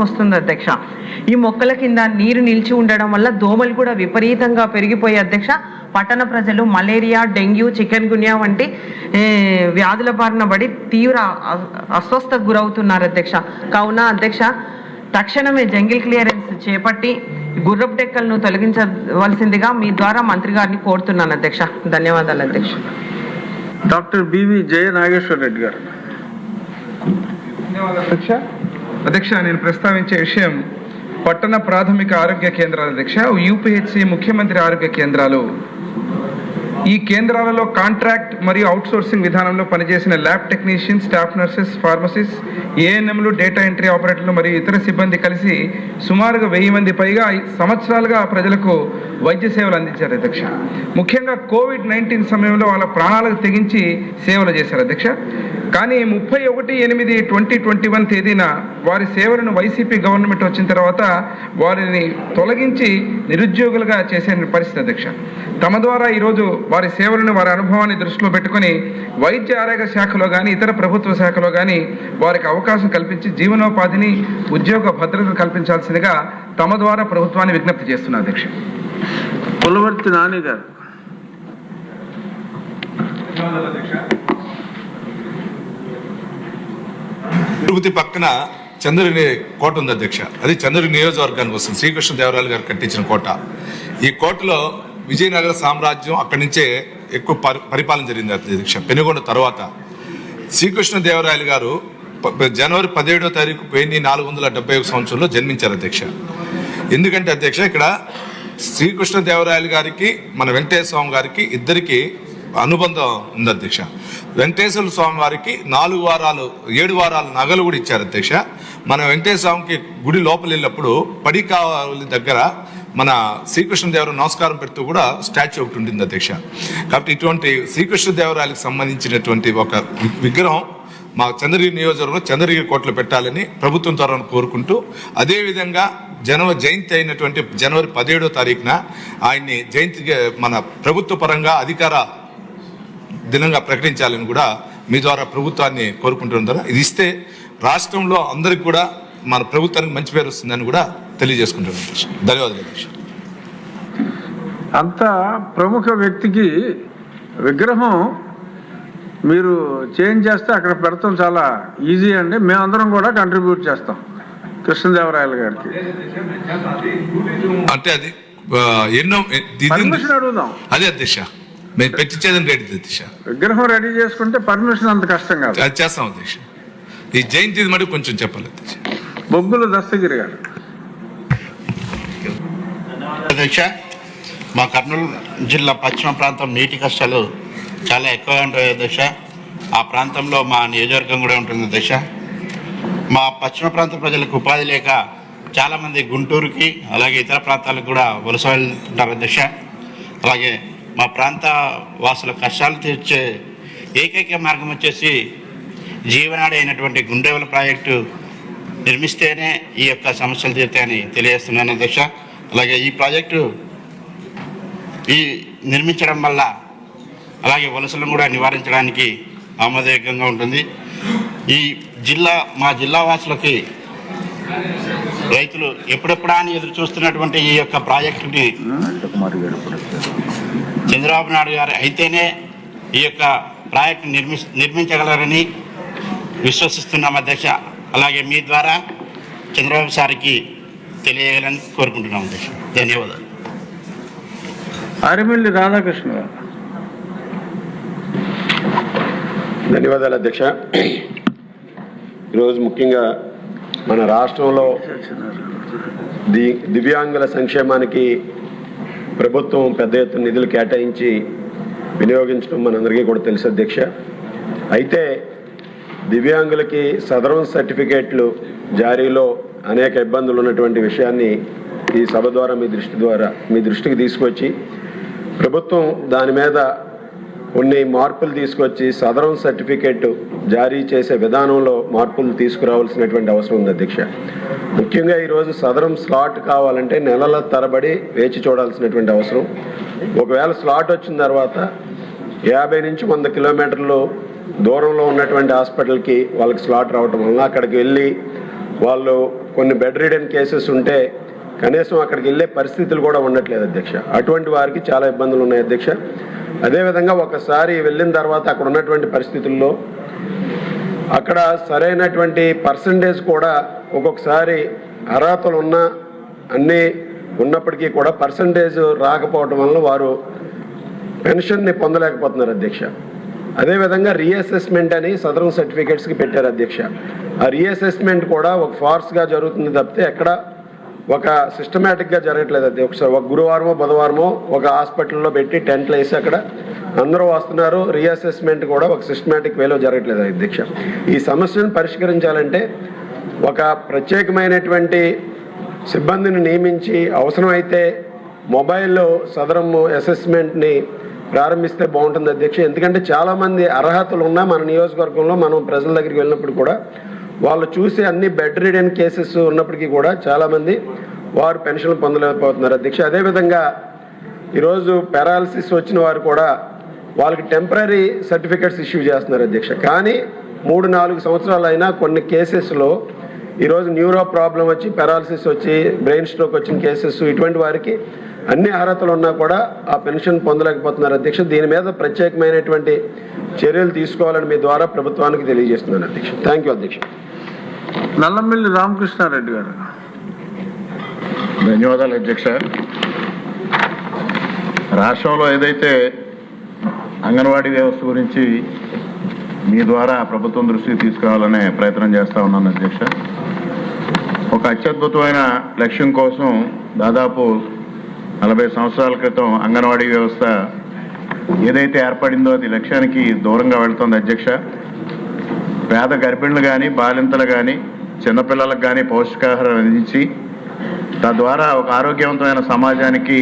వస్తుంది అధ్యక్ష. ఈ మొక్కల కింద నీరు నిలిచి ఉండడం వల్ల దోమలు కూడా విపరీతంగా పెరిగిపోయి అధ్యక్ష. పట్టణ ప్రజలు మలేరియా డెంగ్యూ చికెన్ గున్యా వంటి వ్యాధుల బారిన పడి తీవ్ర అ- అస్వస్థకు గురవుతున్నారు అధ్యక్ష. కావున అధ్యక్ష తక్షణమే జంగిల్ క్లియరెన్స్ చేపట్టి గుర్రపు డెక్కలను తొలగించవలసిందిగా మీ ద్వారా మంత్రి గారిని కోరుతున్నాను అధ్యక్ష. ధన్యవాదాలు అధ్యక్ష. డాక్టర్ బివి జయ నాగేశ్వర రెడ్డి గారు అధ్యక్ష. అధ్యక్ష నేను ప్రస్తావించే విషయం పట్టణ ప్రాథమిక ఆరోగ్య కేంద్రాల అధ్యక్ష యూపీహెచ్సి ముఖ్యమంత్రి ఆరోగ్య కేంద్రాలు. ఈ కేంద్రాలలో కాంట్రాక్ట్ మరియు అవుట్సోర్సింగ్ విధానంలో పనిచేసిన lab technician staff nurses pharmacist ఏఎన్ఎంలు డేటా ఎంట్రీ ఆపరేటర్లు మరియు ఇతర సిబ్బంది కలిసి సుమారుగా వెయ్యి మంది పైగా సంవత్సరాలుగా ప్రజలకు వైద్య సేవలు అందించారు అధ్యక్ష. ముఖ్యంగా కోవిడ్ నైన్టీన్ సమయంలో వాళ్ళ ప్రాణాలకు తెగించి సేవలు చేశారు అధ్యక్ష. కానీ ముప్పై ఒకటి ఎనిమిది ట్వంటీ ట్వంటీ వన్ తేదీన వారి సేవలను వైసీపీ గవర్నమెంట్ వచ్చిన తర్వాత వారిని తొలగించి నిరుద్యోగులుగా చేసే పరిస్థితి అధ్యక్ష. తమ ద్వారా ఈరోజు వారి సేవలను వారి అనుభవాన్ని దృష్టిలో పెట్టుకొని వైద్య ఆరోగ్య శాఖలో కానీ ఇతర ప్రభుత్వ శాఖలో కానీ వారికి అవకాశం కల్పించి జీవనోపాధిని ఉద్యోగ భద్రత కల్పించాల్సిందిగా తమ ద్వారా ప్రభుత్వాన్ని విజ్ఞప్తి చేస్తున్నా అధ్యక్ష. పులవర్తి నాని గారు. తిరుపతి పక్కన చంద్రుని కోట ఉంది అధ్యక్ష. అది చంద్రుని నియోజకవర్గానికి వస్తుంది. శ్రీకృష్ణదేవరాయలు గారు కట్టించిన కోట. ఈ కోటలో విజయనగర సామ్రాజ్యం అక్కడి నుంచే ఎక్కువ పరిపాలన జరిగింది అధ్యక్ష. పెనుగొండ తర్వాత శ్రీకృష్ణదేవరాయలు గారు జనవరి పదిహేడో తారీఖు వెయ్యి నాలుగు వందల డెబ్బై సంవత్సరంలో జన్మించారు అధ్యక్ష. ఎందుకంటే అధ్యక్ష ఇక్కడ శ్రీకృష్ణదేవరాయలు గారికి మన వెంకటేశ్వర స్వామి గారికి ఇద్దరికి అనుబంధం ఉంది అధ్యక్ష. వెంకటేశ్వర స్వామి వారికి నాలుగు వారాలు ఏడు వారాలు నగలు కూడా ఇచ్చారు అధ్యక్ష. మన వెంకటేశ్వర స్వామికి గుడి లోపల వెళ్ళినప్పుడు పడికావలి దగ్గర మన శ్రీకృష్ణదేవర నమస్కారం పెడుతూ కూడా స్టాచ్యూ ఒకటి ఉంటుంది అధ్యక్ష. కాబట్టి ఇటువంటి శ్రీకృష్ణదేవరాయలకు సంబంధించినటువంటి ఒక విగ్రహం మా చంద్రగిరి నియోజకవర్గంలో చంద్రగిరి కోట్లు పెట్టాలని ప్రభుత్వం తరఫున కోరుకుంటూ అదేవిధంగా జనవరి జయంతి అయినటువంటి జనవరి పదిహేడో తారీఖున ఆయన్ని జయంతి మన ప్రభుత్వ పరంగా అధికార దినంగా ప్రకటించాలని కూడా మీ ద్వారా ప్రభుత్వాన్ని కోరుకుంటున్నారు ఇది ఇస్తే రాష్ట్రంలో అందరికి కూడా మన ప్రభుత్వానికి మంచి పేరు వస్తుందని కూడా తెలియజేసుకుంటున్నాను. ధన్యవాదాలు అంత ప్రముఖ వ్యక్తికి విగ్రహం మీరు చేంజ్ చేస్తే అక్కడ పెడతాం చాలా ఈజీ అండి. మేమందరం కూడా కంట్రిబ్యూట్ చేస్తాం కృష్ణదేవరాయలు గారికి. అంటే అది ఎన్నో అడుగుదాం. అదే అధ్యక్ష. మేము పెట్టించేదని రెడీ అధ్యక్ష విగ్రహం రెడీ చేసుకుంటే పర్మిషన్ అంత కష్టం కాదు. అది చేస్తాం అధ్యక్ష ఈ జయంతి మటుకు కొంచెం చెప్పాలి అధ్యక్ష బొగ్గుల దస్తగిరి గారు అధ్యక్ష మా కర్నూలు జిల్లా పశ్చిమ ప్రాంతం నీటి కష్టాలు చాలా ఎక్కువగా ఉంటాయి అధ్యక్ష ఆ ప్రాంతంలో మా నియోజకవర్గం కూడా ఉంటుంది అధ్యక్ష మా పశ్చిమ ప్రాంత ప్రజలకు ఉపాధి లేక చాలామంది గుంటూరుకి అలాగే ఇతర ప్రాంతాలకు కూడా వలస వెళ్తుంటారు అధ్యక్ష అలాగే మా ప్రాంత వాసుల కష్టాలు తీర్చే ఏకైక మార్గం వచ్చేసి జీవనాడి అయినటువంటి గుండెవల ప్రాజెక్టు నిర్మిస్తేనే ఈ యొక్క సమస్యలు తీరుతాయని తెలియజేస్తున్నాను అధ్యక్ష. అలాగే ఈ ప్రాజెక్టు ఈ నిర్మించడం వల్ల అలాగే వలసలను కూడా నివారించడానికి ఆమోదయోగ్యంగా ఉంటుంది. ఈ జిల్లా మా జిల్లా వాసులకి రైతులు ఎప్పుడెప్పుడా అని ఎదురు చూస్తున్నటువంటి ఈ యొక్క ప్రాజెక్టుని చంద్రబాబు నాయుడు గారు అయితేనే ఈ యొక్క ప్రాజెక్టు నిర్మి నిర్మించగలరని విశ్వసిస్తున్నాం అధ్యక్ష. అలాగే మీ ద్వారా చంద్రబాబు సార్కి తెలియగలని కోరుకుంటున్నాం అధ్యక్ష. ధన్యవాదాలు. అరిమిల్లి రాధాకృష్ణ గారు. ధన్యవాదాలు అధ్యక్ష. ఈరోజు ముఖ్యంగా మన రాష్ట్రంలో ది దివ్యాంగుల సంక్షేమానికి ప్రభుత్వం పెద్ద ఎత్తున నిధులు కేటాయించి వినియోగించడం మనందరికీ కూడా తెలుసు అధ్యక్ష. అయితే దివ్యాంగులకి సదరం సర్టిఫికేట్లు జారీలో అనేక ఇబ్బందులు ఉన్నటువంటి విషయాన్ని ఈ సభ ద్వారా మీ దృష్టి ద్వారా మీ దృష్టికి తీసుకొచ్చి ప్రభుత్వం దాని మీద కొన్ని మార్పులు తీసుకొచ్చి సదరం సర్టిఫికేట్ జారీ చేసే విధానంలో మార్పులు తీసుకురావాల్సినటువంటి అవసరం ఉంది అధ్యక్ష. ముఖ్యంగా ఈరోజు సదరం స్లాట్ కావాలంటే నెలల తరబడి వేచి చూడాల్సినటువంటి అవసరం. ఒకవేళ స్లాట్ వచ్చిన తర్వాత యాభై నుంచి వంద కిలోమీటర్లు దూరంలో ఉన్నటువంటి హాస్పిటల్కి వాళ్ళకి స్లాట్ రావటం వల్ల అక్కడికి వెళ్ళి వాళ్ళు కొన్ని బెడ్ రిడెన్ కేసెస్ ఉంటే కనీసం అక్కడికి వెళ్ళే పరిస్థితులు కూడా ఉండట్లేదు అధ్యక్ష. అటువంటి వారికి చాలా ఇబ్బందులు ఉన్నాయి అధ్యక్ష. అదేవిధంగా ఒకసారి వెళ్ళిన తర్వాత అక్కడ ఉన్నటువంటి పరిస్థితుల్లో అక్కడ సరైనటువంటి పర్సంటేజ్ కూడా ఒక్కొక్కసారి అర్హతలు ఉన్న అన్నీ ఉన్నప్పటికీ కూడా పర్సంటేజ్ రాకపోవడం వల్ల వారు పెన్షన్ని పొందలేకపోతున్నారు అధ్యక్ష. అదేవిధంగా రీఅసెస్మెంట్ అని సదరన్ సర్టిఫికేట్స్కి పెట్టారు అధ్యక్ష. ఆ రీఅసెస్మెంట్ కూడా ఒక ఫార్స్గా జరుగుతుంది తప్పితే ఎక్కడ ఒక సిస్టమేటిక్గా జరగట్లేదు అది. ఒకసారి ఒక గురువారమో బుధవారమో ఒక హాస్పిటల్లో పెట్టి టెంట్లు వేసి అక్కడ అందరూ వస్తున్నారు. రీఅసెస్మెంట్ కూడా ఒక సిస్టమేటిక్ వేలో జరగట్లేదు అధ్యక్ష ఈ సమస్యను పరిష్కరించాలంటే ఒక ప్రత్యేకమైనటువంటి సిబ్బందిని నియమించి అవసరమైతే మొబైల్లో సదరము అసెస్మెంట్ని ప్రారంభిస్తే బాగుంటుంది అధ్యక్ష ఎందుకంటే చాలామంది అర్హతలు ఉన్నా మన నియోజకవర్గంలో మనం ప్రజల దగ్గరికి వెళ్ళినప్పుడు కూడా వాళ్ళు చూసి అన్ని బెడ్ రిడెన్ కేసెస్ ఉన్నప్పటికీ కూడా చాలామంది వారు పెన్షన్ పొందలేకపోతున్నారు. అధ్యక్ష అదేవిధంగా ఈరోజు పారాలసిస్ వచ్చిన వారు కూడా వాళ్ళకి టెంపరీ సర్టిఫికెట్స్ ఇష్యూ చేస్తున్నారు అధ్యక్ష కానీ మూడు నాలుగు సంవత్సరాలు అయినా కొన్ని కేసెస్లో ఈరోజు న్యూరో ప్రాబ్లం వచ్చి పారాలసిస్ వచ్చి బ్రెయిన్ స్ట్రోక్ వచ్చిన కేసెస్ ఇటువంటి వారికి అన్ని అర్హతలు ఉన్నా కూడా ఆ పెన్షన్ పొందలేకపోతున్నారు. అధ్యక్ష దీని మీద ప్రత్యేకమైనటువంటి చర్యలు తీసుకోవాలని మీ ద్వారా ప్రభుత్వానికి తెలియజేస్తున్నాను అధ్యక్ష. థ్యాంక్ యూ అధ్యక్ష. నల్లమిల్లి రామకృష్ణారెడ్డి గారు. ధన్యవాదాలు అధ్యక్ష. రాష్ట్రంలో ఏదైతే అంగన్వాడీ వ్యవస్థ గురించి మీ ద్వారా ప్రభుత్వం దృష్టికి తీసుకురావాలనే ప్రయత్నం చేస్తా ఉన్నాను అధ్యక్ష. ఒక అత్యద్భుతమైన లక్ష్యం కోసం దాదాపు నలభై సంవత్సరాల క్రితం అంగన్వాడీ వ్యవస్థ ఏదైతే ఏర్పడిందో అది లక్ష్యానికి దూరంగా వెళుతోంది అధ్యక్ష. పేద గర్భిణులు కానీ బాలింతలు కానీ చిన్నపిల్లలకు కానీ పౌష్టికాహారం అందించి తద్వారా ఒక ఆరోగ్యవంతమైన సమాజానికి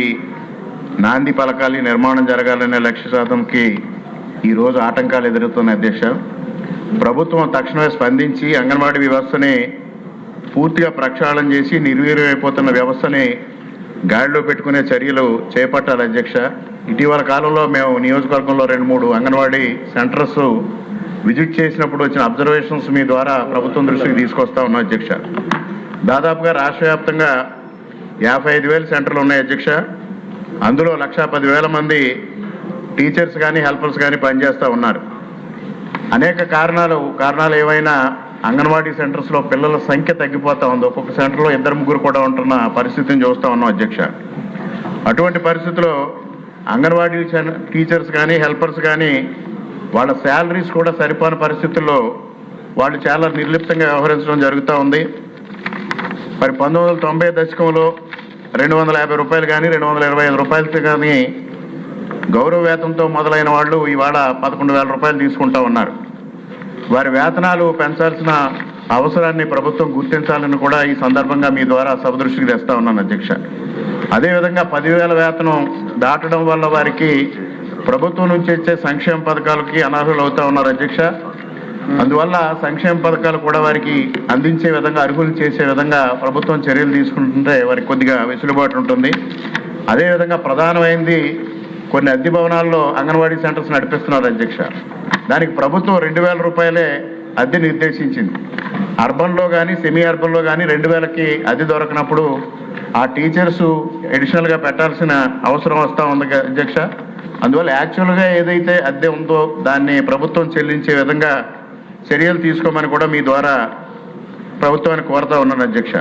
నాంది పలకాలి నిర్మాణం జరగాలనే లక్ష్య సాధనకి ఈరోజు ఆటంకాలు ఎదురుతున్నాయి అధ్యక్ష. ప్రభుత్వం తక్షణమే స్పందించి అంగన్వాడీ వ్యవస్థని పూర్తిగా ప్రక్షాళన చేసి నిర్వీర్యమైపోతున్న వ్యవస్థని గాడిలో పెట్టుకునే చర్యలు చేపట్టాలి అధ్యక్ష. ఇటీవల కాలంలో మేము నియోజకవర్గంలో రెండు మూడు అంగన్వాడీ సెంటర్స్ విజిట్ చేసినప్పుడు వచ్చిన అబ్జర్వేషన్స్ మీ ద్వారా ప్రభుత్వం దృష్టికి తీసుకొస్తా ఉన్నాం అధ్యక్ష. దాదాపుగా రాష్ట్ర వ్యాప్తంగా యాభై ఐదు వేల సెంటర్లు ఉన్నాయి అధ్యక్ష. అందులో లక్షా పదివేల మంది టీచర్స్ కానీ హెల్పర్స్ కానీ పనిచేస్తూ ఉన్నారు. అనేక కారణాలు కారణాలు ఏవైనా అంగన్వాడీ సెంటర్స్లో పిల్లల సంఖ్య తగ్గిపోతా ఉంది. ఒక్కొక్క సెంటర్లో ఇద్దరు ముగ్గురు కూడా ఉంటున్న పరిస్థితిని చూస్తూ ఉన్నాం అధ్యక్ష. అటువంటి పరిస్థితిలో అంగన్వాడీ టీచర్స్ కానీ హెల్పర్స్ కానీ వాళ్ళ శాలరీస్ కూడా సరిపోని పరిస్థితుల్లో వాళ్ళు చాలా నిర్లిప్తంగా వ్యవహరించడం జరుగుతూ ఉంది. మరి పంతొమ్మిది వందల తొంభై దశకంలో రెండు వందల యాభై రూపాయలు కానీ రెండు వందల ఇరవై ఐదు రూపాయలతో కానీ గౌరవ వేతంతో మొదలైన వాళ్ళు ఇవాళ పదకొండు వేల రూపాయలు తీసుకుంటా ఉన్నారు. వారి వేతనాలు పెంచాల్సిన అవసరాన్ని ప్రభుత్వం గుర్తించాలని కూడా ఈ సందర్భంగా మీ ద్వారా సభదృష్టికి తెస్తా ఉన్నాను అధ్యక్ష. అదేవిధంగా పదివేల వేతనం దాటడం వల్ల వారికి ప్రభుత్వం నుంచి ఇచ్చే సంక్షేమ పథకాలకి అనర్హులు అవుతా ఉన్నారు అధ్యక్ష. అందువల్ల సంక్షేమ పథకాలు కూడా వారికి అందించే విధంగా అర్హులు చేసే విధంగా ప్రభుత్వం చర్యలు తీసుకుంటుంటే వారికి కొద్దిగా వెసులుబాటు ఉంటుంది. అదేవిధంగా ప్రధానమైంది కొన్ని అద్దె భవనాల్లో అంగన్వాడీ సెంటర్స్ నడిపిస్తున్నారు అధ్యక్ష. దానికి ప్రభుత్వం రెండు వేల రూపాయలే అద్దె నిర్దేశించింది. అర్బన్లో కానీ సెమీ అర్బన్లో కానీ రెండు వేలకి అద్దె దొరకనప్పుడు ఆ టీచర్స్ అడిషనల్గా పెట్టాల్సిన అవసరం వస్తూ ఉంది అధ్యక్ష. అందువల్ల యాక్చువల్గా ఏదైతే అద్దె ఉందో దాన్ని ప్రభుత్వం చెల్లించే విధంగా చర్యలు తీసుకోమని కూడా మీ ద్వారా ప్రభుత్వాన్ని కోరుతా ఉన్నాను అధ్యక్ష.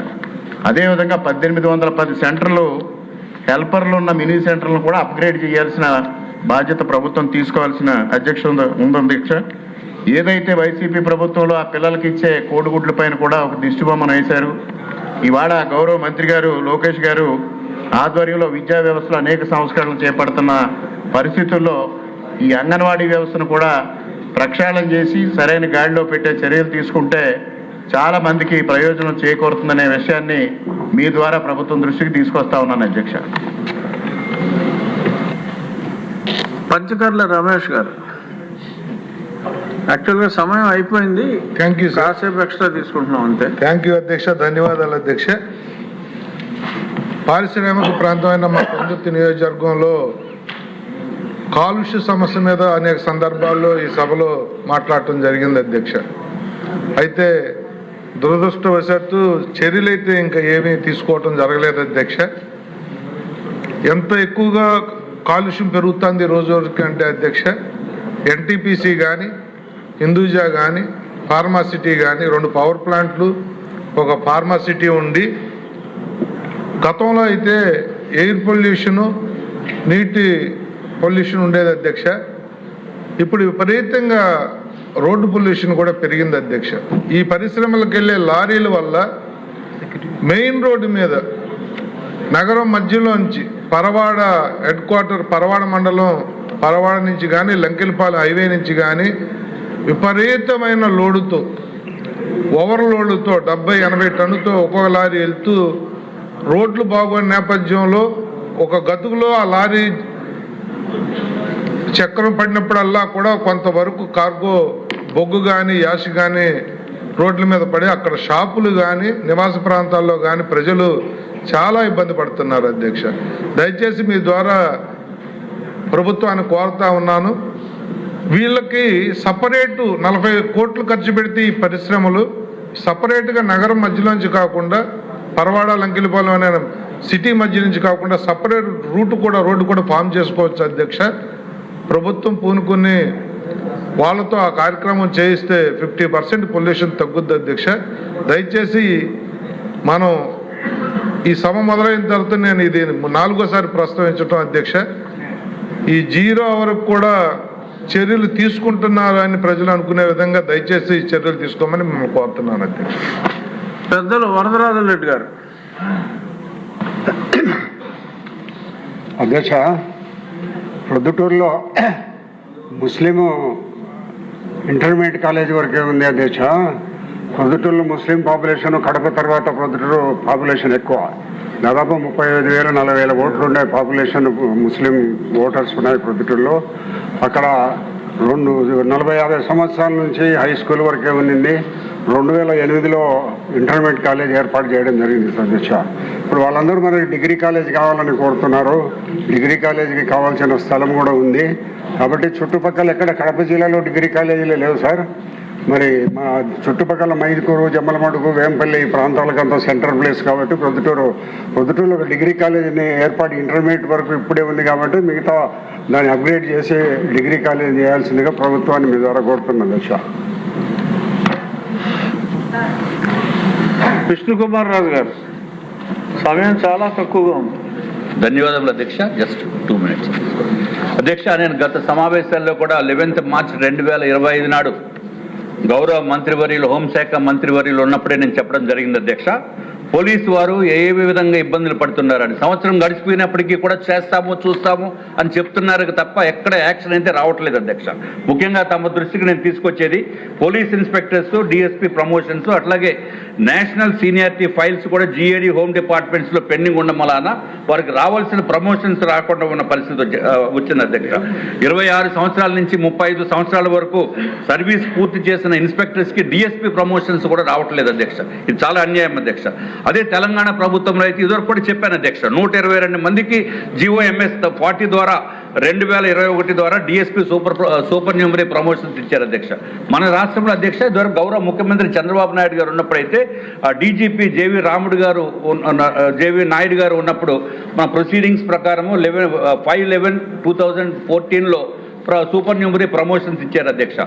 అదేవిధంగా పద్దెనిమిది వందల పది సెంటర్లు హెల్పర్లు ఉన్న మినీ సెంటర్లను కూడా అప్గ్రేడ్ చేయాల్సిన బాధ్యత ప్రభుత్వం తీసుకోవాల్సిన అధ్యక్ష ఉంది దీక్ష అధ్యక్ష ఏదైతే వైసీపీ ప్రభుత్వంలో ఆ పిల్లలకి ఇచ్చే కోడిగుడ్ల పైన కూడా ఒక దిష్టిబొమ్మను వేశారు ఇవాళ గౌరవ మంత్రి గారు లోకేష్ గారు ఆధ్వర్యంలో విద్యా వ్యవస్థలో అనేక సంస్కరణలు చేపడుతున్న పరిస్థితుల్లో ఈ అంగన్వాడీ వ్యవస్థను కూడా ప్రక్షాళన చేసి సరైన గాడిలో పెట్టే చర్యలు తీసుకుంటే చాలా మందికి ప్రయోజనం చేకూరుతుందనే విషయాన్ని మీ ద్వారా ప్రభుత్వం దృష్టికి తీసుకొస్తా ఉన్నాను అధ్యక్ష. పంచకర్ల రమేష్ గారు యాక్చువల్గా సమయం అయిపోయింది. థ్యాంక్ యూ కాసేపు ఎక్స్ట్రా తీసుకుంటున్నాం అంతే. థ్యాంక్ యూ అధ్యక్ష. ధన్యవాదాలు అధ్యక్ష. పారిశ్రామిక ప్రాంతమైన మా పొందుర్తి నియోజకవర్గంలో కాలుష్య సమస్య మీద అనేక సందర్భాల్లో ఈ సభలో మాట్లాడటం జరిగింది అధ్యక్ష. అయితే దురదృష్టవశాత్తు చర్యలైతే ఇంకా ఏమీ తీసుకోవటం జరగలేదు అధ్యక్ష. ఎంత ఎక్కువగా కాలుష్యం పెరుగుతుంది రోజు అంటే అధ్యక్ష ఎన్టీపీసీ కానీ హిందూజా కానీ ఫార్మాసిటీ కానీ రెండు పవర్ ప్లాంట్లు ఒక ఫార్మాసిటీ ఉండి గతంలో అయితే ఎయిర్ పొల్యూషను నీటి పొల్యూషన్ ఉండేది అధ్యక్ష. ఇప్పుడు విపరీతంగా రోడ్డు పొల్యూషన్ కూడా పెరిగింది అధ్యక్ష. ఈ పరిశ్రమలకు వెళ్ళే లారీల వల్ల మెయిన్ రోడ్డు మీద నగరం మధ్యలోంచి పరవాడ హెడ్ క్వార్టర్ పరవాడ మండలం పరవాడ నుంచి కానీ లంకెలపాలెం హైవే నుంచి కానీ విపరీతమైన లోడుతో ఓవర్లోడ్తో డెబ్బై ఎనభై టన్నుతో ఒక్కొక్క లారీ వెళ్తూ రోడ్లు బాగోని నేపథ్యంలో ఒక గతుకులో ఆ లారీ చక్రం పడినప్పుడల్లా కూడా కొంతవరకు కార్గో బొగ్గు కానీ యాష్ కానీ రోడ్ల మీద పడి అక్కడ షాపులు కానీ నివాస ప్రాంతాల్లో కానీ ప్రజలు చాలా ఇబ్బంది పడుతున్నారు అధ్యక్ష. దయచేసి మీ ద్వారా ప్రభుత్వాన్ని కోరుతా ఉన్నాను. వీళ్ళకి సపరేటు నలభై కోట్లు ఖర్చు పెడితే ఈ పరిశ్రమలు సపరేట్గా నగరం మధ్యలోంచి కాకుండా పరవాడ లంకిలిపాలెం అనే సిటీ మధ్య నుంచి కాకుండా సపరేట్ రూట్ కూడా రోడ్డు కూడా ఫామ్ చేసుకోవచ్చు అధ్యక్ష. ప్రభుత్వం పూనుకుని వాళ్ళతో ఆ కార్యక్రమం చేయిస్తే ఫిఫ్టీ పర్సెంట్ పొల్యూషన్ తగ్గుద్ది అధ్యక్ష. దయచేసి మనం ఈ సభ మొదలైన తర్వాత నేను ఇది నాలుగోసారి ప్రస్తావించడం అధ్యక్ష. ఈ జీరో వరకు కూడా చర్యలు తీసుకుంటున్నారు అని ప్రజలు అనుకునే విధంగా దయచేసి చర్యలు తీసుకోమని మిమ్మల్ని కోరుతున్నాను అధ్యక్ష. పెద్దలు వరదరాజన్ రెడ్డి గారు. అధ్యక్ష ప్రొద్దుటూరులో ముస్లిం ఇంటర్మీడియట్ కాలేజ్ వరకే ఉంది అధ్యక్ష. ప్రొద్దుటూరులో ముస్లిం పాపులేషన్ కడప తర్వాత ప్రొద్దుటూరు పాపులేషన్ ఎక్కువ. దాదాపు ముప్పై ఐదు వేల నలభై వేల ఓట్లు ఉండే పాపులేషన్ ముస్లిం ఓటర్స్ ఉన్నాయి ప్రొద్దుటూరులో అక్కడ రెండు నలభై యాభై సంవత్సరాల నుంచి హై స్కూల్ వరకే ఉండింది రెండు వేల ఎనిమిదిలో ఇంటర్మీడియట్ కాలేజ్ ఏర్పాటు చేయడం జరిగింది సదస్య ఇప్పుడు వాళ్ళందరూ మరి డిగ్రీ కాలేజ్ కావాలని కోరుతున్నారు. డిగ్రీ కాలేజీకి కావాల్సిన స్థలం కూడా ఉంది. కాబట్టి చుట్టుపక్కల ఎక్కడ కడప జిల్లాలో డిగ్రీ కాలేజీలే లేవు సార్. మరి మా చుట్టుపక్కల మైదుకూరు జమ్మలమడుగు వేంపల్లి ఈ ప్రాంతాలకంతా సెంట్రల్ ప్లేస్ కాబట్టి ప్రొద్దుటూరు ప్రొద్దుటూరులో ఒక డిగ్రీ కాలేజీని ఏర్పాటు ఇంటర్మీడియట్ వరకు ఇప్పుడే ఉంది కాబట్టి మిగతా దాన్ని అప్గ్రేడ్ చేసి డిగ్రీ కాలేజ్ చేయాల్సిందిగా ప్రభుత్వాన్ని మీ ద్వారా కోరుతున్నాను అధ్యక్ష. విష్ణు కుమార్ రాజు గారు సమయం చాలా తక్కువగా ఉంది. ధన్యవాదములు అధ్యక్ష జస్ట్ టూ మినిట్స్. అధ్యక్ష నేను గత సమావేశాల్లో కూడా లెవెన్త్ మార్చ్ రెండు వేల ఇరవై ఐదు నాడు గౌరవ మంత్రివర్యులు హోంశాఖ మంత్రివర్యులు ఉన్నప్పుడే నేను చెప్పడం జరిగింది అధ్యక్ష. పోలీసు వారు ఏ విధంగా ఇబ్బందులు పడుతున్నారని సంవత్సరం గడిచిపోయినప్పటికీ కూడా చేస్తాము చూస్తాము అని చెప్తున్నారు తప్ప ఎక్కడ యాక్షన్ అయితే రావట్లేదు అధ్యక్ష. ముఖ్యంగా తమ దృష్టికి నేను తీసుకొచ్చేది పోలీస్ ఇన్స్పెక్టర్స్ డిఎస్పీ ప్రమోషన్స్ అట్లాగే నేషనల్ సీనియారిటీ ఫైల్స్ కూడా జిఏడి హోమ్ డిపార్ట్మెంట్స్లో పెండింగ్ ఉండడం వలన వారికి రావాల్సిన ప్రమోషన్స్ రాకుండా ఉన్న పరిస్థితి వచ్చింది అధ్యక్ష. ఇరవై ఆరు సంవత్సరాల నుంచి ముప్పై ఐదు సంవత్సరాల వరకు సర్వీస్ పూర్తి చేసిన ఇన్స్పెక్టర్స్కి డిఎస్పీ ప్రమోషన్స్ కూడా రావట్లేదు అధ్యక్ష. ఇది చాలా అన్యాయం అధ్యక్ష. అదే తెలంగాణ ప్రభుత్వంలో అయితే ఇదివరకు కూడా చెప్పాను అధ్యక్ష నూట ఇరవై రెండు మందికి జిఓఎంఎస్ పార్టీ ద్వారా రెండు వేల ఇరవై ఒకటి ద్వారా DSP super supernumerary promotions ఇచ్చారు అధ్యక్ష. మన రాష్ట్రంలో అధ్యక్ష ఇదివరకు గౌరవ ముఖ్యమంత్రి చంద్రబాబు నాయుడు గారు ఉన్నప్పుడైతే డీజీపీ జేవి రాముడు గారు జేవి నాయుడు గారు ఉన్నప్పుడు మన ప్రొసీడింగ్స్ ప్రకారము eleven five eleven two thousand ఫోర్టీన్లో సూపర్ న్యూమరీ ప్రమోషన్స్ ఇచ్చారు అధ్యక్ష.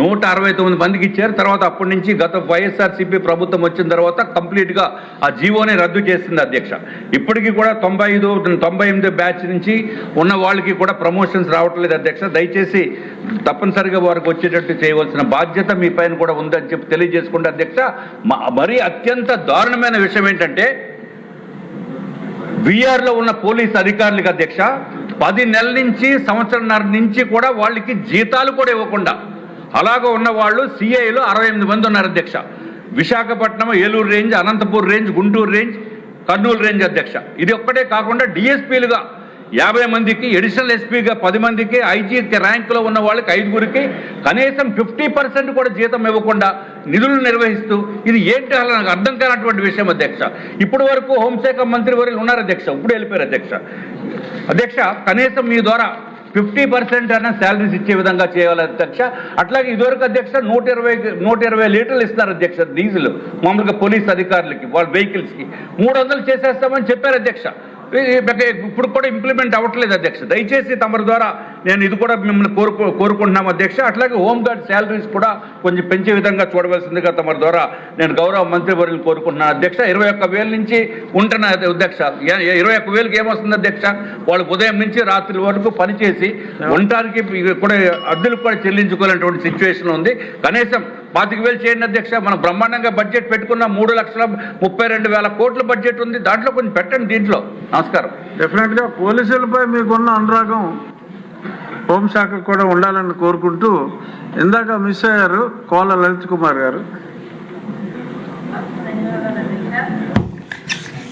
నూట అరవై తొమ్మిది మందికి ఇచ్చారు. తర్వాత అప్పటి నుంచి గత వైఎస్ఆర్సీపీ ప్రభుత్వం వచ్చిన తర్వాత కంప్లీట్గా ఆ జీవోని రద్దు చేసింది అధ్యక్ష. ఇప్పటికీ కూడా తొంభై ఐదు తొంభై ఎనిమిది బ్యాచ్ నుంచి ఉన్న వాళ్ళకి కూడా ప్రమోషన్స్ రావట్లేదు అధ్యక్ష. దయచేసి తప్పనిసరిగా వారికి వచ్చేటట్టు చేయవలసిన బాధ్యత మీ పైన కూడా ఉందని చెప్పి తెలియజేసుకుంటే అధ్యక్ష. మరీ అత్యంత దారుణమైన విషయం ఏంటంటే బీఆర్లో ఉన్న పోలీస్ అధికారులకు అధ్యక్ష పది నెలల నుంచి సంవత్సరంన్నర నుంచి కూడా వాళ్ళకి జీతాలు కూడా ఇవ్వకుండా అలాగ ఉన్న వాళ్ళు సిఐలో అరవై ఎనిమిది మంది ఉన్నారు అధ్యక్ష. Visakhapatnam Eluru range Anantapur range Guntur range Kurnool range అధ్యక్ష. ఇది ఒక్కటే కాకుండా డిఎస్పీలుగా యాభై మందికి ఎడిషనల్ ఎస్పీగా పది మందికి ఐజీ ర్యాంకులో ఉన్న వాళ్ళకి ఐదుగురికి కనీసం ఫిఫ్టీ పర్సెంట్ కూడా జీతం ఇవ్వకుండా నిధులు నిర్వహిస్తూ ఇది ఏంటి అలా నాకు అర్థం కానటువంటి విషయం అధ్యక్ష. ఇప్పటి వరకు హోంశాఖ మంత్రి వర్యులు ఉన్నారు అధ్యక్ష ఇప్పుడు వెళ్ళిపోయారు అధ్యక్ష. అధ్యక్ష కనీసం మీ ద్వారా ఫిఫ్టీ పర్సెంట్ అన్న శాలరీస్ ఇచ్చే విధంగా చేయాలి అధ్యక్ష. అట్లాగే ఇదివరకు అధ్యక్ష నూట ఇరవై నూట ఇరవై లీటర్లు ఇస్తున్నారు అధ్యక్ష డీజిల్ మామూలుగా పోలీస్ అధికారులకి వాళ్ళ వెహికల్స్కి. మూడు వందలు చేసేస్తామని చెప్పారు అధ్యక్ష. ఇప్పుడు కూడా ఇంప్లిమెంట్ అవ్వట్లేదు అధ్యక్ష. దయచేసి తమరి ద్వారా నేను ఇది కూడా మిమ్మల్ని కోరుకు కోరుకుంటున్నాం అధ్యక్ష. అట్లాగే హోంగార్డ్ శాలరీస్ కూడా కొంచెం పెంచే విధంగా చూడవలసిందిగా తమరి ద్వారా నేను గౌరవ మంత్రివర్యులు కోరుకుంటున్నాను అధ్యక్ష. ఇరవై ఒక్క వేల నుంచి ఉంటున్న అధ్యక్ష ఇరవై ఒక్క వేలకి ఏమొస్తుంది అధ్యక్ష? వాళ్ళు ఉదయం నుంచి రాత్రి వరకు పనిచేసి ఉండటానికి కూడా అద్దెలు కూడా చెల్లించుకోలేనటువంటి సిచ్యువేషన్ ఉంది. కనీసం పాతిక వేలు చేయండి అధ్యక్ష. మనం బ్రహ్మాండంగా బడ్జెట్ పెట్టుకున్న మూడు లక్షల ముప్పై రెండు వేల కోట్ల బడ్జెట్ ఉంది. దాంట్లో కొంచెం పెట్టండి దీంట్లో. నమస్కారం. డెఫినెట్గా పోలీసులపై మీకున్న అనురాగం హోంశాఖ కూడా ఉండాలని కోరుకుంటూ ఇందాక మిస్ అయ్యారు కోల లలిత్ కుమార్ గారు.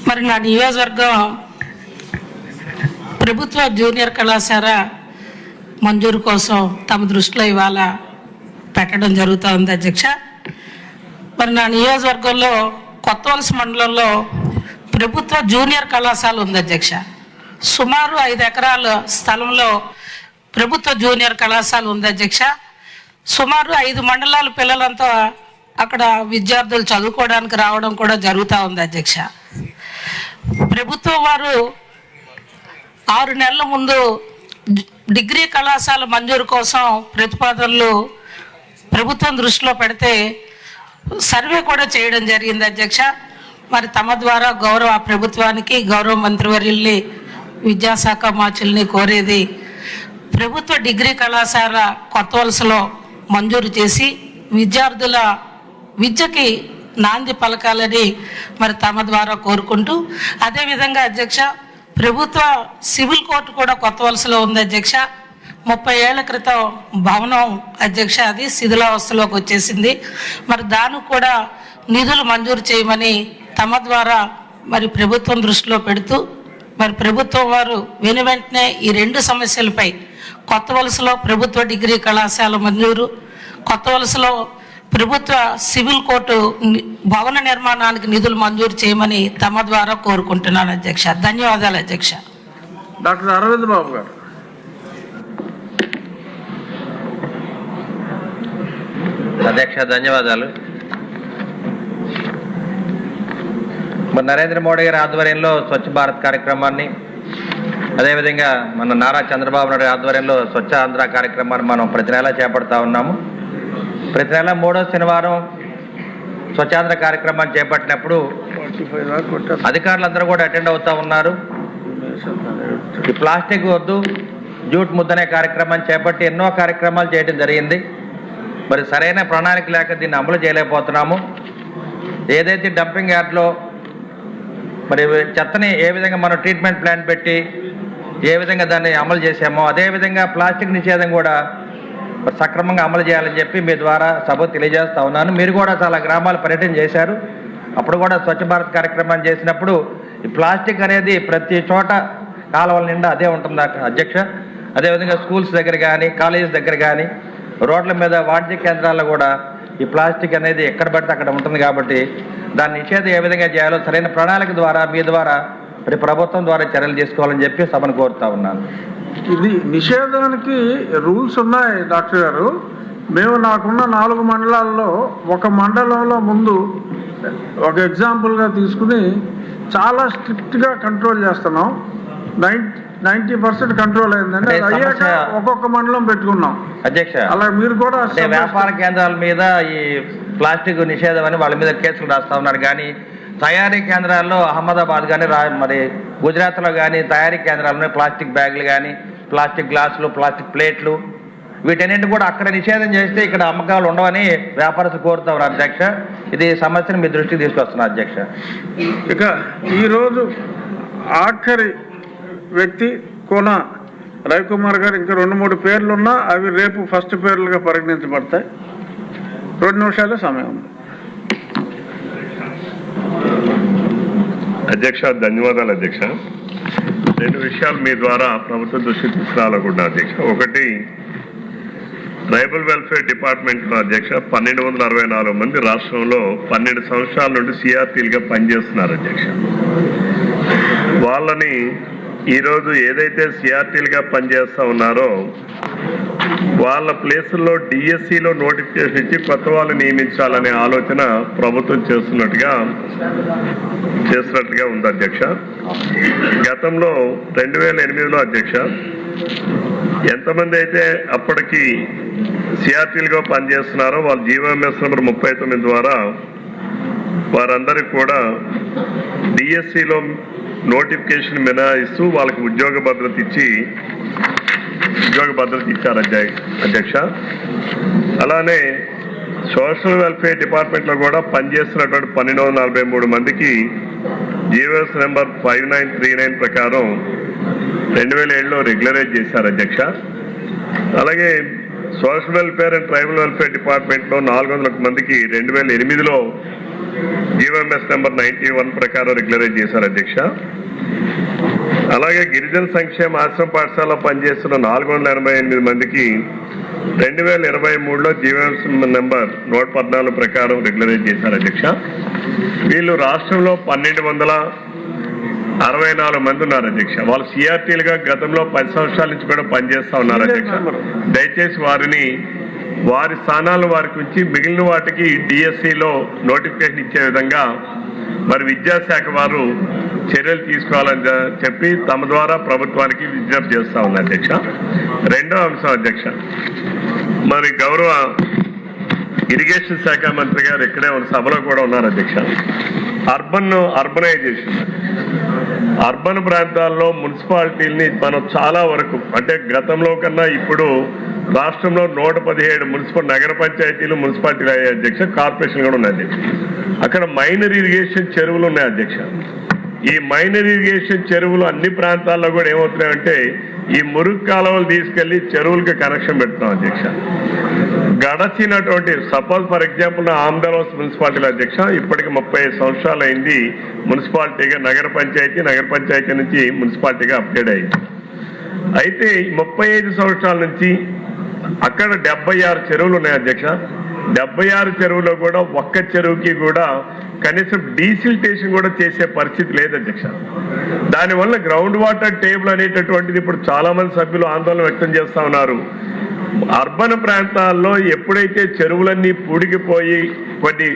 మరి నా నియోజకవర్గం ప్రభుత్వ జూనియర్ కళాశాల మంజూరు కోసం తమ దృష్టిలో ఇవాళ పెట్టడం జరుగుతూ ఉంది అధ్యక్ష. మరి నా నియోజకవర్గంలో కొత్త వలస మండలంలో ప్రభుత్వ జూనియర్ కళాశాల ఉంది అధ్యక్ష. సుమారు ఐదు ఎకరాల స్థలంలో ప్రభుత్వ జూనియర్ కళాశాల ఉంది అధ్యక్ష. సుమారు ఐదు మండలాల పిల్లలంతా అక్కడ విద్యార్థులు చదువుకోవడానికి రావడం కూడా జరుగుతూ ఉంది అధ్యక్ష. ప్రభుత్వం వారు ఆరు నెలల ముందు డిగ్రీ కళాశాల మంజూరు కోసం ప్రతిపాదనలు ప్రభుత్వం దృష్టిలో పెడితే సర్వే కూడా చేయడం జరిగింది అధ్యక్ష. మరి తమ ద్వారా గౌరవ ప్రభుత్వానికి గౌరవ మంత్రివర్యుల్ని విద్యాశాఖ మాచుల్ని కోరేది ప్రభుత్వ డిగ్రీ కళాశాల కొత్త వలసలో మంజూరు చేసి విద్యార్థుల విద్యకి నాంది పలకాలని మరి తమ ద్వారా కోరుకుంటూ అదేవిధంగా అధ్యక్ష ప్రభుత్వ సివిల్ కోర్టు కూడా కొత్త వలసలో ఉంది అధ్యక్ష. ముప్పై ఏళ్ళ క్రితం భవనం అధ్యక్ష అది శిథిలావస్థలోకి వచ్చేసింది. మరి దానికి కూడా నిధులు మంజూరు చేయమని తమ ద్వారా మరి ప్రభుత్వం దృష్టిలో పెడుతూ మరి ప్రభుత్వం వారు వెను వెంటనే ఈ రెండు సమస్యలపై కొత్త వలసలో ప్రభుత్వ డిగ్రీ కళాశాల మంజూరు కొత్త వలసలో ప్రభుత్వ సివిల్ కోర్టు భవన నిర్మాణానికి నిధులు మంజూరు చేయమని తమ ద్వారా కోరుకుంటున్నాను అధ్యక్ష. ధన్యవాదాలు అధ్యక్ష. డాక్టర్ అరవింద్ బాబు గారు. అధ్యక్ష ధన్యవాదాలు. మరి నరేంద్ర మోడీ గారి ఆధ్వర్యంలో స్వచ్ఛ భారత్ కార్యక్రమాన్ని అదేవిధంగా మన నారా చంద్రబాబు నాయుడు ఆధ్వర్యంలో స్వచ్ఛ ఆంధ్ర కార్యక్రమాన్ని మనం ప్రతి నెలా చేపడతా ఉన్నాము. ప్రతి నెల మూడో శనివారం స్వచ్ఛాంధ్ర కార్యక్రమాన్ని చేపట్టినప్పుడు అధికారులందరూ కూడా అటెండ్ అవుతూ ఉన్నారు. ఈ ప్లాస్టిక్ వద్దు జూట్ ముద్దనే కార్యక్రమాన్ని చేపట్టి ఎన్నో కార్యక్రమాలు చేయడం జరిగింది. మరి సరైన ప్రణాళిక లేక దీన్ని అమలు చేయలేకపోతున్నాము. ఏదైతే డంపింగ్ యార్డ్లో మరి చెత్తని ఏ విధంగా మనం ట్రీట్మెంట్ ప్లాన్ పెట్టి ఏ విధంగా దాన్ని అమలు చేసామో అదేవిధంగా ప్లాస్టిక్ నిషేధం కూడా సక్రమంగా అమలు చేయాలని చెప్పి మీ ద్వారా సభ తెలియజేస్తా ఉన్నాను. మీరు కూడా చాలా గ్రామాలు పర్యటన చేశారు. అప్పుడు కూడా స్వచ్ఛ భారత్ కార్యక్రమాన్ని చేసినప్పుడు ఈ ప్లాస్టిక్ అనేది ప్రతి చోట కాలువల నిండా అదే ఉంటుంది అధ్యక్ష? అదేవిధంగా స్కూల్స్ దగ్గర కానీ కాలేజెస్ దగ్గర కానీ రోడ్ల మీద వాణిజ్య కేంద్రాల్లో కూడా ఈ ప్లాస్టిక్ అనేది ఎక్కడ పడితే అక్కడ ఉంటుంది కాబట్టి దాన్ని నిషేధం ఏ విధంగా చేయాలో సరైన ప్రణాళిక ద్వారా మీ ద్వారా మరి ప్రభుత్వం ద్వారా చర్యలు తీసుకోవాలని చెప్పి సభను కోరుతా ఉన్నాను. ఇది నిషేధానికి రూల్స్ ఉన్నాయి డాక్టర్ గారు. మేము నాకున్న నాలుగు మండలాల్లో ఒక మండలంలో ముందు ఒక ఎగ్జాంపుల్గా తీసుకుని చాలా స్ట్రిక్ట్గా కంట్రోల్ చేస్తున్నాం. నైన్ నైంటీ పర్సెంట్ కంట్రోల్ అయిందండి. అది అయ్యాక ఒక్కొక్క మండలం పెట్టుకున్నాం. అధ్యక్ష అలా మీరు కూడా వ్యాపార కేంద్రాల మీద ఈ ప్లాస్టిక్ నిషేధం అని వాళ్ళ మీద కేసులు రాస్తా ఉన్నారు. కానీ తయారీ కేంద్రాల్లో అహ్మదాబాద్ కానీ రా మరి గుజరాత్లో కానీ తయారీ కేంద్రాల్లో ప్లాస్టిక్ బ్యాగులు కానీ ప్లాస్టిక్ గ్లాసులు ప్లాస్టిక్ ప్లేట్లు. వీటన్నింటి కూడా అక్కడ నిషేధం చేస్తే ఇక్కడ అమ్మకాలు ఉండవని వ్యాపారస్తులు కోరుతా ఉన్నారు అధ్యక్ష. ఇది సమస్యను మీ దృష్టికి తీసుకొస్తున్నారు అధ్యక్ష. ఇక ఈరోజు ఆఖరి వ్యక్తి కోన రవికుమార్ గారు ఇంకా రెండు మూడు పేర్లు ఉన్నా అవి రేపు ఫస్ట్ పేర్లుగా పరిగణించబడతాయి. రెండు నిమిషాలు సమయం. ఉంది అధ్యక్ష ధన్యవాదాలు అధ్యక్ష. రెండు విషయాలు మీ ద్వారా ప్రభుత్వ దృష్టి తీసుకురావాలనుకుంటున్నా అధ్యక్ష. ఒకటి ట్రైబల్ వెల్ఫేర్ డిపార్ట్మెంట్ అధ్యక్ష పన్నెండు వందల అరవై నాలుగు మంది రాష్ట్రంలో పన్నెండు సంవత్సరాల నుండి సిఆర్టీలుగా పనిచేస్తున్నారు అధ్యక్ష. వాళ్ళని ఈరోజు ఏదైతే సిఆర్టీలుగా పనిచేస్తా ఉన్నారో వాళ్ళ ప్లేసుల్లో డిఎస్సిలో నోటిఫికేషన్ ఇచ్చి కొత్త వాళ్ళు నియమించాలనే ఆలోచన ప్రభుత్వం చేస్తున్నట్టుగా చేస్తున్నట్టుగా ఉంది అధ్యక్ష. గతంలో రెండు వేల ఎనిమిదిలో అధ్యక్ష ఎంతమంది అయితే అప్పటికి సిఆర్టీలుగా పనిచేస్తున్నారో వాళ్ళ జీవోఎంఎస్ నెంబర్ ముప్పై తొమ్మిది ద్వారా వారందరికీ కూడా డిఎస్సిలో నోటిఫికేషన్ మినహాయిస్తూ వాళ్ళకి ఉద్యోగ భద్రత ఇచ్చి ఉద్యోగ భద్రత ఇచ్చారు అధ్య- అధ్యక్ష. అలానే సోషల్ వెల్ఫేర్ డిపార్ట్మెంట్లో కూడా పనిచేస్తున్నటువంటి పన్నెండు వందల నలభై మూడు మందికి GOs number five nine three nine ప్రకారం రెండు వేల ఏడులో రెగ్యులరైజ్ చేశారు అధ్యక్ష. అలాగే social welfare and tribal welfare డిపార్ట్మెంట్లో నాలుగు వందల మందికి రెండు వేల ఎనిమిదిలో జీవోఎంఎస్ నెంబర్ నైన్టీ వన్ ప్రకారం రెగ్యులరైజ్ చేశారు అధ్యక్ష. అలాగే గిరిజన సంక్షేమ ఆశ్రమ పాఠశాల పనిచేస్తున్న నాలుగు వందల ఎనభై ఎనిమిది మందికి రెండు వేల ఇరవై మూడులో జీవోఎంఎస్ నెంబర్ నూట పద్నాలుగు ప్రకారం రెగ్యులరైజ్ చేశారు అధ్యక్ష. వీళ్ళు రాష్ట్రంలో పన్నెండు వందల అరవై నాలుగు మంది ఉన్నారు అధ్యక్ష. వాళ్ళు సిఆర్టీలుగా గతంలో పది సంవత్సరాల నుంచి కూడా పనిచేస్తా ఉన్నారు అధ్యక్ష. దయచేసి వారిని వారి స్థానాలు వారికి ఉంచి మిగిలిన వాటికి డిఎస్సిలో నోటిఫికేషన్ ఇచ్చే విధంగా మరి విద్యాశాఖ వారు చర్యలు తీసుకోవాలని చెప్పి తమ ద్వారా ప్రభుత్వానికి విజ్ఞప్తి చేస్తా ఉంది అధ్యక్ష. రెండో అంశం అధ్యక్ష. మరి గౌరవ ఇరిగేషన్ శాఖ మంత్రి గారు ఇక్కడే ఉన్న సభలో కూడా ఉన్నారు అధ్యక్ష. Urban urbanisation. అర్బన్ ప్రాంతాల్లో మున్సిపాలిటీల్ని మనం చాలా వరకు అంటే గతంలో కన్నా ఇప్పుడు రాష్ట్రంలో నూట పదిహేడు మున్సిపల్ నగర పంచాయతీలు మున్సిపాలిటీలు అయ్యే అధ్యక్ష కార్పొరేషన్ కూడా ఉన్నాయి అధ్యక్ష. అక్కడ మైనర్ ఇరిగేషన్ చెరువులు ఉన్నాయి అధ్యక్ష. ఈ మైనర్ ఇరిగేషన్ చెరువులు అన్ని ప్రాంతాల్లో కూడా ఏమవుతున్నాయంటే ఈ మురుగు కాలువలు తీసుకెళ్ళి చెరువులకి కనెక్షన్ పెడుతున్నాం అధ్యక్ష. గడచినటువంటి సపోజ్ ఫర్ ఎగ్జాంపుల్ నా ఆంధ్రప్రదేశ్ మున్సిపాలిటీల అధ్యక్ష ఇప్పటికి ముప్పై సంవత్సరాలు అయింది మున్సిపాలిటీగా నగర పంచాయతీ నగర పంచాయతీ నుంచి మున్సిపాలిటీగా అప్గ్రేడ్ అయింది. అయితే ముప్పై ఐదు సంవత్సరాల నుంచి అక్కడ డెబ్బై ఆరు చెరువులు ఉన్నాయి అధ్యక్ష. డెబ్బై ఆరు చెరువులో కూడా ఒక్క చెరువుకి కూడా కనీసం డీసిల్టేషన్ కూడా చేసే పరిస్థితి లేదు అధ్యక్ష. దానివల్ల గ్రౌండ్ వాటర్ టేబుల్ అనేటటువంటిది ఇప్పుడు చాలామంది సభ్యులు ఆందోళన వ్యక్తం చేస్తూ ఉన్నారు. అర్బన్ ప్రాంతాల్లో ఎప్పుడైతే చెరువులన్నీ పూడికిపోయి కొన్ని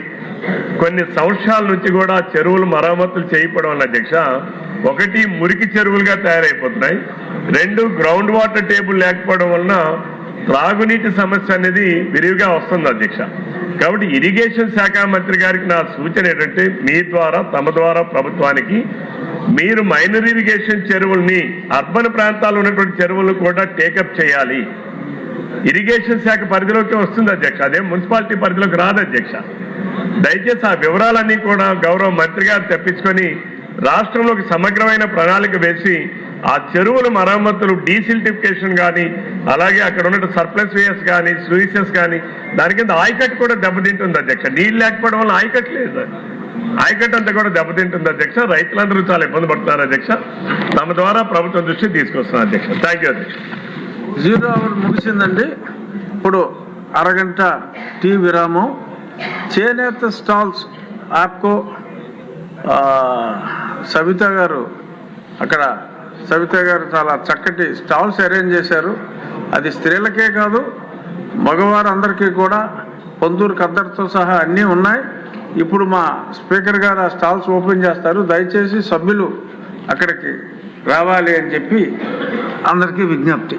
కొన్ని సంవత్సరాల నుంచి కూడా చెరువులు మరమ్మతులు చేయకపోవడం వల్ల అధ్యక్ష ఒకటి మురికి చెరువులుగా తయారైపోతున్నాయి. రెండు గ్రౌండ్ వాటర్ టేబుల్ లేకపోవడం వలన త్రాగునీటి సమస్య అనేది విరివిగా వస్తుంది అధ్యక్ష. కాబట్టి ఇరిగేషన్ శాఖ మంత్రి గారికి నా సూచన ఏంటంటే మీ ద్వారా తమ ద్వారా ప్రభుత్వానికి మీరు మైనర్ ఇరిగేషన్ చెరువుల్ని అర్బన్ ప్రాంతాల్లో ఉన్నటువంటి చెరువులు కూడా టేకప్ చేయాలి. ఇరిగేషన్ శాఖ పరిధిలోకి వస్తుంది అధ్యక్ష. అదే మున్సిపాలిటీ పరిధిలోకి రాదు అధ్యక్ష. దయచేసి ఆ వివరాలన్నీ కూడా గౌరవ మంత్రి గారు తెప్పించుకొని రాష్ట్రంలోకి సమగ్రమైన ప్రణాళిక వేసి ఆ చెరువుల మరమ్మతులు డీసిల్టిఫికేషన్ కానీ అలాగే అక్కడ ఉన్న సర్ప్లస్ వేయస్ కానీ స్లూయిసెస్ కానీ దాని కింద ఆయకట్టు కూడా దెబ్బతింటుంది అధ్యక్ష. నీళ్ళు లేకపోవడం వల్ల ఆయకట్టు లేదు. ఆయకట్టు అంతా కూడా దెబ్బతింటుంది అధ్యక్ష. రైతులందరూ చాలా ఇబ్బంది పడుతున్నారు అధ్యక్ష. తమ ద్వారా ప్రభుత్వం దృష్టి తీసుకొస్తున్నారు అధ్యక్ష. థ్యాంక్ యూ అధ్యక్ష. జీరో అవర్ ముగిసిందండి. ఇప్పుడు అరగంట టీ విరామం. చేనేత స్టాల్స్ యాప్కో సవిత గారు అక్కడ సవిత గారు చాలా చక్కటి స్టాల్స్ అరేంజ్ చేశారు. అది స్త్రీలకే కాదు మగవారందరికీ కూడా పొందూరు కద్దరితో సహా అన్నీ ఉన్నాయి. ఇప్పుడు మా స్పీకర్ గారు ఆ స్టాల్స్ ఓపెన్ చేస్తారు. దయచేసి సభ్యులు అక్కడికి రావాలి అని చెప్పి అందరికీ విజ్ఞప్తి.